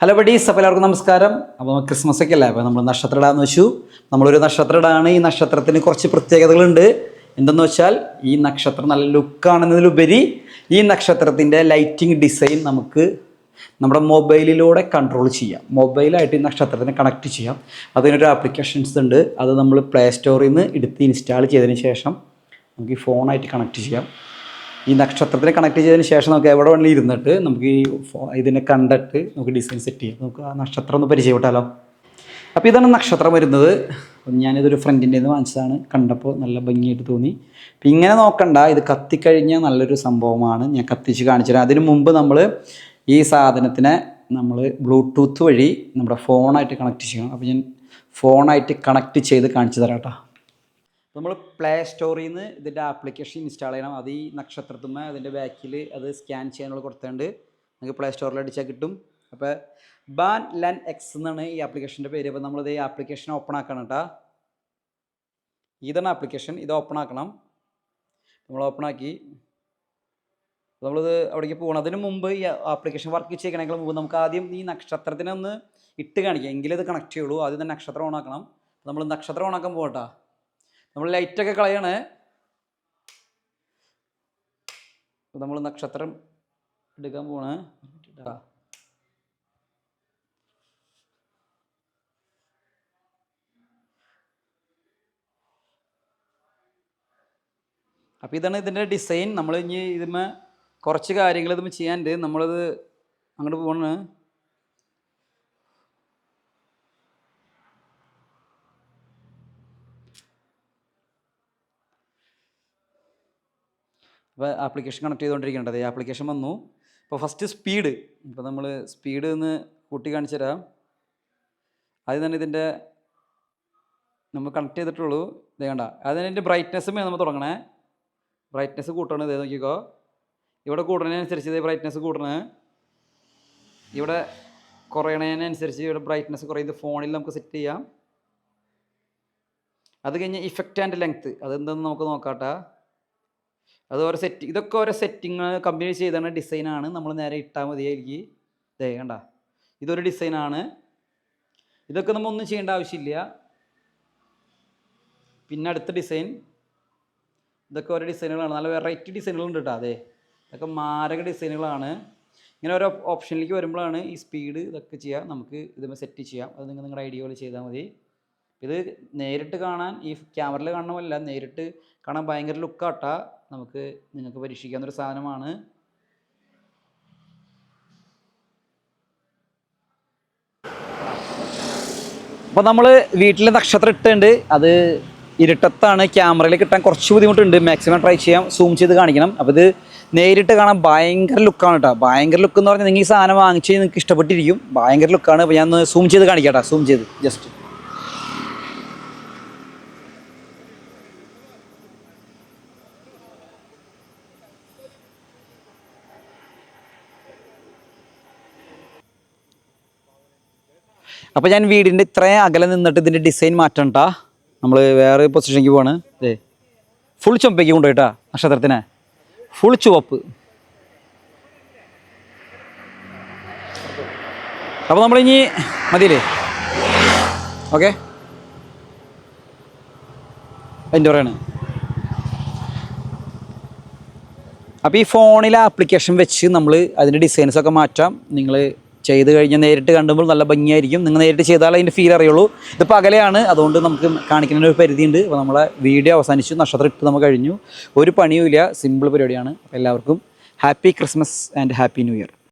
Hello buddies അപ്പോൾ എല്ലാവർക്കും നമസ്കാരം. അപ്പോൾ ക്രിസ്മസ് ഒക്കെ അല്ലേ? അപ്പോൾ നമ്മൾ നക്ഷത്ര ഇടാന്ന് വെച്ചു. നമ്മളൊരു നക്ഷത്ര ഇടാണ് ഈ നക്ഷത്രത്തിന് കുറച്ച് പ്രത്യേകതകളുണ്ട്. എന്തെന്ന് വെച്ചാൽ ഈ നക്ഷത്രം നല്ല ലുക്കാണെന്നതിലുപരി ഈ നക്ഷത്രത്തിന്റെ ലൈറ്റിംഗ് ഡിസൈൻ നമുക്ക് നമ്മുടെ മൊബൈലിലൂടെ കൺട്രോൾ ചെയ്യാം. മൊബൈലായിട്ട് ഈ നക്ഷത്രത്തിനെ കണക്ട് ചെയ്യാം. അതിനൊരു ആപ്ലിക്കേഷൻസ് ഉണ്ട്. അത് നമ്മൾ പ്ലേ സ്റ്റോറിൽ നിന്ന് എടുത്ത് ഇൻസ്റ്റാൾ ചെയ്തതിന് ശേഷം നമുക്ക് ഈ ഫോണായിട്ട് കണക്ട് ചെയ്യാം. ഈ നക്ഷത്രത്തിനെ കണക്ട് ചെയ്തതിന് ശേഷം നമുക്ക് എവിടെ വേണമെങ്കിലും ഇരുന്നിട്ട് നമുക്ക് ഈ ഇതിനെ കണ്ടിട്ട് നമുക്ക് ഡിസൈൻ സെറ്റ് ചെയ്യാം നമുക്ക് ആ നക്ഷത്രം ഒന്ന് പരിചയപ്പെട്ടാലോ? അപ്പോൾ ഇതാണ് നക്ഷത്രം വരുന്നത്. ഞാനിതൊരു ഫ്രണ്ടിന്റെ നിന്ന് വാങ്ങിച്ചതാണ്. കണ്ടപ്പോൾ നല്ല ഭംഗിയായിട്ട് തോന്നി. അപ്പം ഇങ്ങനെ നോക്കണ്ട. ഇത് കത്തിക്കഴിഞ്ഞാൽ നല്ലൊരു സംഭവമാണ്. ഞാൻ കത്തിച്ച് കാണിച്ചുതരാം അതിന് മുമ്പ് നമ്മൾ ഈ സാധനത്തിനെ നമ്മൾ ബ്ലൂടൂത്ത് വഴി നമ്മുടെ ഫോണായിട്ട് കണക്ട് ചെയ്യണം. അപ്പോൾ ഞാൻ ഫോണായിട്ട് കണക്ട് ചെയ്ത് കാണിച്ചു തരാം കേട്ടോ. നമ്മൾ പ്ലേ സ്റ്റോറിൽ നിന്ന് ഇതിന്റെ ആപ്ലിക്കേഷൻ ഇൻസ്റ്റാൾ ചെയ്യണം. അത് ഈ നക്ഷത്രത്തുമ്മ അതിന്റെ ബാക്കിൽ അത് സ്കാൻ ചെയ്യാനുള്ള കൊടുത്തുണ്ട്. നമുക്ക് പ്ലേ സ്റ്റോറിൽ അടിച്ചാൽ കിട്ടും. അപ്പോൾ ബാൻ ലൻ എക്സ് എന്നാണ് ഈ ആപ്ലിക്കേഷന്റെ പേര്. അപ്പോൾ നമ്മളിത് ഈ ആപ്ലിക്കേഷൻ ഓപ്പൺ ആക്കണം കേട്ടോ ഇതാണ് ആപ്ലിക്കേഷൻ ഇത് ഓപ്പൺ ആക്കണം. നമ്മൾ ഓപ്പൺ ആക്കി. നമ്മളിത് അവിടേക്ക് പോകണം. മുമ്പ് ഈ ആപ്ലിക്കേഷൻ വർക്ക് ചെയ്യണമെങ്കിൽ മുമ്പ് നമുക്ക് ആദ്യം ഈ നക്ഷത്രത്തിനെ ഒന്ന് ഇട്ട് കാണിക്കാം. എങ്കിലേ ഇത് കണക്ട് ചെയ്യുള്ളൂ. ആദ്യം തന്നെ നക്ഷത്രം ഓണാക്കണം നമ്മൾ നക്ഷത്രം ഓൺ ആക്കാൻ പോകട്ടാ നമ്മൾ ലൈറ്റൊക്കെ കളയാണ്. നമ്മൾ നക്ഷത്രം എടുക്കാൻ പോണ്. അപ്പോൾ ഇതാണ് ഇതിന്റെ ഡിസൈൻ. നമ്മൾ ഇനി ഇതിന്മേ കുറച്ച് കാര്യങ്ങൾ ഇതുമ്മ ചെയ്യാണ്ട് നമ്മളത് അങ്ങോട്ട് പോണ് അപ്പോൾ ആപ്ലിക്കേഷൻ കണക്ട് ചെയ്തുകൊണ്ടിരിക്കേണ്ടത്. ആപ്ലിക്കേഷൻ വന്നു. ഇപ്പോൾ ഫസ്റ്റ് സ്പീഡ് ഇപ്പോൾ നമ്മൾ സ്പീഡ് ഒന്ന് കൂട്ടി കാണിച്ചു തരാം ആദ്യം തന്നെ ഇതിന്റെ നമ്മൾ കണക്ട് ചെയ്തിട്ടുള്ളൂ. ഇത് വേണ്ട അതിന് ഇതിന്റെ ബ്രൈറ്റ്നസ്സും നമ്മൾ തുടങ്ങണേ. ബ്രൈറ്റ്നസ് കൂട്ടണം. ഇതേ നോക്കിക്കോ. ഇവിടെ കൂടുന്നതിനനുസരിച്ച് ഇതേ ബ്രൈറ്റ്നസ് കൂട്ടണേ. ഇവിടെ കുറയണതിനനുസരിച്ച് ഇവിടെ ബ്രൈറ്റ്നസ് കുറയും. ഇത് ഫോണിൽ നമുക്ക് സെറ്റ് ചെയ്യാം. അത് കഴിഞ്ഞ് ഇഫക്റ്റ് ആൻഡ് ലെങ്ത്ത് അതെന്തെന്ന് നമുക്ക് നോക്കാട്ടാ അത് ഓരോ സെറ്റ് ഇതൊക്കെ ഓരോ സെറ്റിങ് കമ്പനി ചെയ്താണ് ഡിസൈനാണ് നമ്മൾ നേരെ ഇട്ടാൽ മതിയായിരിക്കും. ഇതേ കണ്ട? ഇതൊരു ഡിസൈനാണ് ഇതൊക്കെ നമ്മൾ ഒന്നും ചെയ്യേണ്ട ആവശ്യമില്ല. പിന്നെ അടുത്ത ഡിസൈൻ ഇതൊക്കെ ഓരോ ഡിസൈനുകളാണ് നല്ല വെറൈറ്റി ഡിസൈനുകളുണ്ട് കേട്ടോ അതെ ഇതൊക്കെ മാരക ഡിസൈനുകളാണ് ഇങ്ങനെ ഓരോ ഓപ്ഷനിലേക്ക് വരുമ്പോഴാണ് ഈ സ്പീഡ് ഇതൊക്കെ ചെയ്യാം. നമുക്ക് ഇതുമ്പോൾ സെറ്റ് ചെയ്യാം. അത് നിങ്ങൾ നിങ്ങളുടെ ഐഡിയ പോലെ ചെയ്താൽ മതി. ഇത് നേരിട്ട് കാണാൻ ഈ ക്യാമറയിൽ കാണണമല്ല നേരിട്ട് കാണാൻ ഭയങ്കര ലുക്കാട്ടാ നമുക്ക് നിങ്ങൾക്ക് പരീക്ഷിക്കാവുന്ന ഒരു സാധനമാണ്. അപ്പോൾ നമ്മൾ വീട്ടിൽ നക്ഷത്രം ഇട്ടുണ്ട് അത് ഇരുട്ടത്താണ്. ക്യാമറയിൽ കിട്ടാൻ കുറച്ച് ബുദ്ധിമുട്ടുണ്ട്. മാക്സിമം ട്രൈ ചെയ്യാം. സൂം ചെയ്ത് കാണിക്കണം. അപ്പോൾ ഇത് നേരിട്ട് കാണാൻ ഭയങ്കര ലുക്കാണ് കേട്ടോ ഭയങ്കര ലുക്ക് എന്ന് പറഞ്ഞാൽ നിങ്ങൾ ഈ സാധനം വാങ്ങിച്ച് നിങ്ങൾക്ക് ഇഷ്ടപ്പെട്ടിരിക്കും. ഭയങ്കര ലുക്കാണ് അപ്പോൾ ഞാൻ സൂം ചെയ്ത് കാണിക്കാം സൂം ചെയ്ത്. ജസ്റ്റ് അപ്പോൾ ഞാൻ വീടിന്റെ ഇത്രയും അകലെ നിന്നിട്ട് ഇതിന്റെ ഡിസൈൻ മാറ്റണ്ട? നമ്മൾ വേറെ പൊസിഷനിലേക്ക് പോവാണ്. അതെ ഫുൾ ചുമപ്പേക്ക് കൊണ്ടുപോയിട്ടാ നക്ഷത്രത്തിന്. ഫുൾ ചുവപ്പ്. അപ്പോൾ നമ്മളിനി മതിയില്ലേ? ഓക്കെ അതിന്റെ പറയാണ് അപ്പോൾ ഈ ഫോണിലെ ആപ്ലിക്കേഷൻ വെച്ച് നമ്മൾ അതിന്റെ ഡിസൈൻസ് ഒക്കെ മാറ്റാം. നിങ്ങൾ ചെയ്ത് കഴിഞ്ഞാൽ നേരിട്ട് കണ്ടുമ്പോൾ നല്ല ഭംഗിയായിരിക്കും. നിങ്ങൾ നേരിട്ട് ചെയ്താൽ അതിന്റെ ഫീൽ അറിയുള്ളൂ. ഇതിപ്പോൾ അകലെയാണ്. അതുകൊണ്ട് നമുക്ക് കാണിക്കുന്നതിന് ഒരു പരിധിയുണ്ട്. അപ്പോൾ നമ്മളെ വീഡിയോ അവസാനിച്ചു. നക്ഷത്രം ഇട്ട് നമുക്ക് കഴിഞ്ഞു. ഒരു പണിയുമില്ല. സിമ്പിൾ പരിപാടിയാണ്. എല്ലാവർക്കും happy Christmas and happy new year